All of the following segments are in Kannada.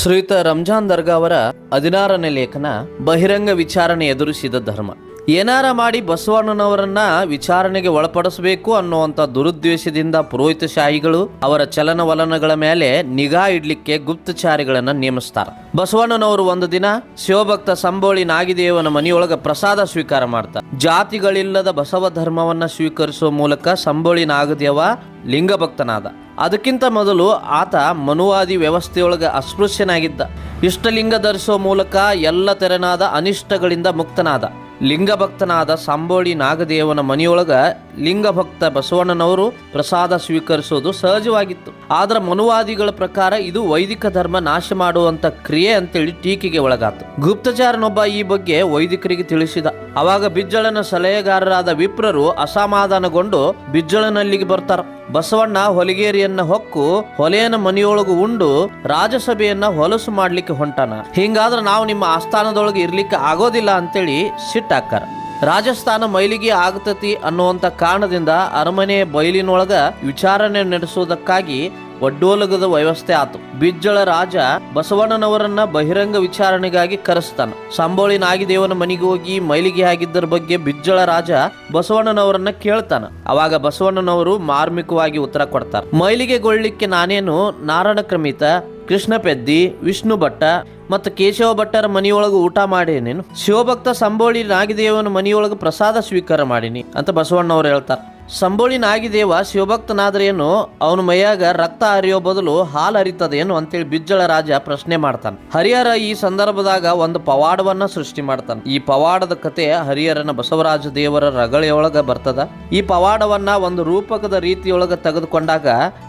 ಶ್ರೀಯುತ ರಂಜಾನ್ ದರ್ಗಾ ಅವರ ಹದಿನಾರನೇ ಲೇಖನ ಬಹಿರಂಗ ವಿಚಾರಣೆ ಎದುರಿಸಿದ ಧರ್ಮ. ಏನಾರ ಮಾಡಿ ಬಸವಣ್ಣನವರನ್ನ ವಿಚಾರಣೆಗೆ ಒಳಪಡಿಸಬೇಕು ಅನ್ನುವಂಥ ದುರುದ್ದೇಶದಿಂದ ಪುರೋಹಿತಶಾಹಿಗಳು ಅವರ ಚಲನವಲನಗಳ ಮೇಲೆ ನಿಗಾ ಇಡ್ಲಿಕ್ಕೆ ಗುಪ್ತಚಾರಿಗಳನ್ನ ನೇಮಿಸ್ತಾರೆ. ಬಸವಣ್ಣನವರು ಒಂದು ದಿನ ಶಿವಭಕ್ತ ಸಂಬೋಳಿ ನಾಗಿದೇವನ ಮನೆಯೊಳಗ ಪ್ರಸಾದ ಸ್ವೀಕಾರ ಮಾಡ್ತಾರೆ. ಜಾತಿಗಳಿಲ್ಲದ ಬಸವ ಧರ್ಮವನ್ನ ಸ್ವೀಕರಿಸುವ ಮೂಲಕ ಸಂಬೋಳಿ ನಾಗದೇವ ಲಿಂಗಭಕ್ತನಾದ. ಅದಕ್ಕಿಂತ ಮೊದಲು ಆತ ಮನುವಾದಿ ವ್ಯವಸ್ಥೆಯೊಳಗ ಅಸ್ಪೃಶ್ಯನಾಗಿದ್ದ. ಇಷ್ಟಲಿಂಗ ಧರಿಸುವ ಮೂಲಕ ಎಲ್ಲ ತೆರನಾದ ಅನಿಷ್ಟಗಳಿಂದ ಮುಕ್ತನಾದ. ಲಿಂಗಭಕ್ತನಾದ ಸಂಬೋಳಿ ನಾಗದೇವನ ಮನೆಯೊಳಗ ಲಿಂಗಭಕ್ತ ಬಸವಣ್ಣನವರು ಪ್ರಸಾದ ಸ್ವೀಕರಿಸುವುದು ಸಹಜವಾಗಿತ್ತು. ಆದ್ರೆ ಮನುವಾದಿಗಳ ಪ್ರಕಾರ ಇದು ವೈದಿಕ ಧರ್ಮ ನಾಶ ಮಾಡುವಂತ ಕ್ರಿಯೆ ಅಂತೇಳಿ ಟೀಕೆಗೆ ಒಳಗಾತು. ಗುಪ್ತಚಾರನೊಬ್ಬ ಈ ಬಗ್ಗೆ ವೈದಿಕರಿಗೆ ತಿಳಿಸಿದ. ಅವಾಗ ಬಿಜ್ಜಳನ ಸಲಹೆಗಾರರಾದ ವಿಪ್ರರು ಅಸಮಾಧಾನಗೊಂಡು ಬಿಜ್ಜಳನಲ್ಲಿಗೆ ಬರ್ತಾರ. ಬಸವಣ್ಣ ಹೊಲಿಗೇರಿಯನ್ನ ಹೊಕ್ಕು ಹೊಲೆಯನ ಮನೆಯೊಳಗು ಉಂಡು ರಾಜಸಭೆಯನ್ನ ಹೊಲಸು ಮಾಡ್ಲಿಕ್ಕೆ ಹೊಂಟಾನ. ಹಿಂಗಾದ್ರೆ ನಾವು ನಿಮ್ಮ ಆಸ್ಥಾನದೊಳಗೆ ಇರ್ಲಿಕ್ಕೆ ಆಗೋದಿಲ್ಲ ಅಂತೇಳಿ ಸಿಟ್ಟಾಕಾರ ರಾಜಸ್ಥಾನ ಮೈಲಿಗೆ ಆಗತತಿ ಅನ್ನುವಂಥ ಕಾರಣದಿಂದ ಅರಮನೆ ಬಯಲಿನೊಳಗ ವಿಚಾರಣೆ ನಡೆಸುವುದಕ್ಕಾಗಿ ಒಡ್ಡೋಲಗದ ವ್ಯವಸ್ಥೆ ಆತು. ಬಿಜ್ಜಳ ರಾಜ ಬಸವಣ್ಣನವರನ್ನ ಬಹಿರಂಗ ವಿಚಾರಣೆಗಾಗಿ ಕರೆಸ್ತಾನ. ಸಂಬೋಳಿ ನಾಗಿದೇವನ ಮನೆಗೆ ಹೋಗಿ ಮೈಲಿಗೆ ಆಗಿದ್ದರ ಬಗ್ಗೆ ಬಿಜ್ಜಳ ರಾಜ ಬಸವಣ್ಣನವರನ್ನ ಕೇಳ್ತಾನ. ಅವಾಗ ಬಸವಣ್ಣನವರು ಮಾರ್ಮಿಕವಾಗಿ ಉತ್ತರ ಕೊಡ್ತಾರ. ಮೈಲಿಗೆಗೊಳ್ಳಿಕ್ಕೆ ನಾನೇನು ನಾರಾಯಣ ಕ್ರಮಿತ, ಕೃಷ್ಣ ಪೆದ್ದಿ, ವಿಷ್ಣು ಭಟ್ಟ ಮತ್ತು ಕೇಶವ ಭಟ್ಟರ ಮನೆಯೊಳಗೆ ಊಟ ಮಾಡೇನೇನು? ಶಿವಭಕ್ತ ಸಂಬೋಳಿ ನಾಗಿದೇವನ ಮನೆಯೊಳಗೆ ಪ್ರಸಾದ ಸ್ವೀಕಾರ ಮಾಡೀನಿ ಅಂತ ಬಸವಣ್ಣವ್ರು ಹೇಳ್ತಾರೆ. ಸಂಬೋಳಿ ನಾಗಿದೇವ ಶಿವಭಕ್ತನಾದ್ರೇನು? ಅವನ ಮೈಯಾಗ ರಕ್ತ ಹರಿಯೋ ಬದಲು ಹಾಲು ಹರಿತದೇನು ಅಂತೇಳಿ ಬಿಜ್ಜಳ ರಾಜ ಪ್ರಶ್ನೆ ಮಾಡ್ತಾನೆ. ಹರಿಹರ ಈ ಸಂದರ್ಭದಾಗ ಒಂದು ಪವಾಡವನ್ನ ಸೃಷ್ಟಿ ಮಾಡ್ತಾನೆ. ಈ ಪವಾಡದ ಕತೆ ಹರಿಹರನ ಬಸವರಾಜ ದೇವರ ರಗಳೆಯೊಳಗ ಬರ್ತದ. ಈ ಪವಾಡವನ್ನ ಒಂದು ರೂಪಕದ ರೀತಿಯೊಳಗ ತೆಗೆದುಕೊಂಡಾಗ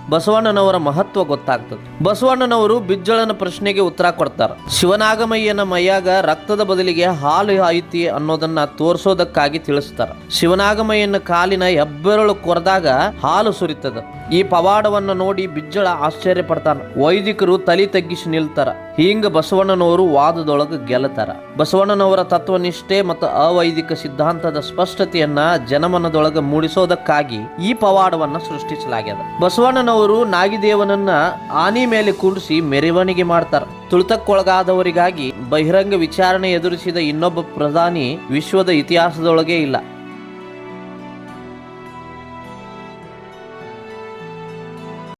ಬಸವಣ್ಣನವರ ಮಹತ್ವ ಗೊತ್ತಾಗ್ತದೆ. ಬಸವಣ್ಣನವರು ಬಿಜ್ಜಳನ ಪ್ರಶ್ನೆಗೆ ಉತ್ತರ ಕೊಡ್ತಾರೆ. ಶಿವನಾಗಮಯ್ಯನ ಮೈಯಾಗ ರಕ್ತದ ಬದಲಿಗೆ ಹಾಲು ಐತಿ ಅನ್ನೋದನ್ನ ತೋರಿಸೋದಕ್ಕಾಗಿ ತಿಳಿಸ್ತಾರ. ಶಿವನಾಗಮಯ್ಯನ ಕಾಲಿನ ಹೆಬ್ಬೆರಳು ಕೊರೆದಾಗ ಹಾಲು ಸುರಿತದ. ಈ ಪವಾಡವನ್ನ ನೋಡಿ ಬಿಜ್ಜಳ ಆಶ್ಚರ್ಯ ಪಡ್ತಾನ. ವೈದಿಕರು ತಲೆ ತಗ್ಗಿಸಿ ನಿಲ್ತಾರ. ಹಿಂಗ ಬಸವಣ್ಣನವರು ವಾದದೊಳಗ ಗೆಲ್ಲತಾರ. ಬಸವಣ್ಣನವರ ತತ್ವನಿಷ್ಠೆ ಮತ್ತು ಅವೈದಿಕ ಸಿದ್ಧಾಂತದ ಸ್ಪಷ್ಟತೆಯನ್ನ ಜನಮನದೊಳಗ ಮೂಡಿಸೋದಕ್ಕಾಗಿ ಈ ಪವಾಡವನ್ನ ಸೃಷ್ಟಿಸಲಾಗ್ಯದ. ಬಸವಣ್ಣನವರು ನಾಗಿದೇವನನ್ನ ಆನಿ ಮೇಲೆ ಕೂಡಿಸಿ ಮೆರವಣಿಗೆ ಮಾಡ್ತಾರ. ತುಳಿತಕ್ಕೊಳಗಾದವರಿಗಾಗಿ ಬಹಿರಂಗ ವಿಚಾರಣೆ ಎದುರಿಸಿದ ಇನ್ನೊಬ್ಬ ಪ್ರಧಾನಿ ವಿಶ್ವದ ಇತಿಹಾಸದೊಳಗೆ ಇಲ್ಲ.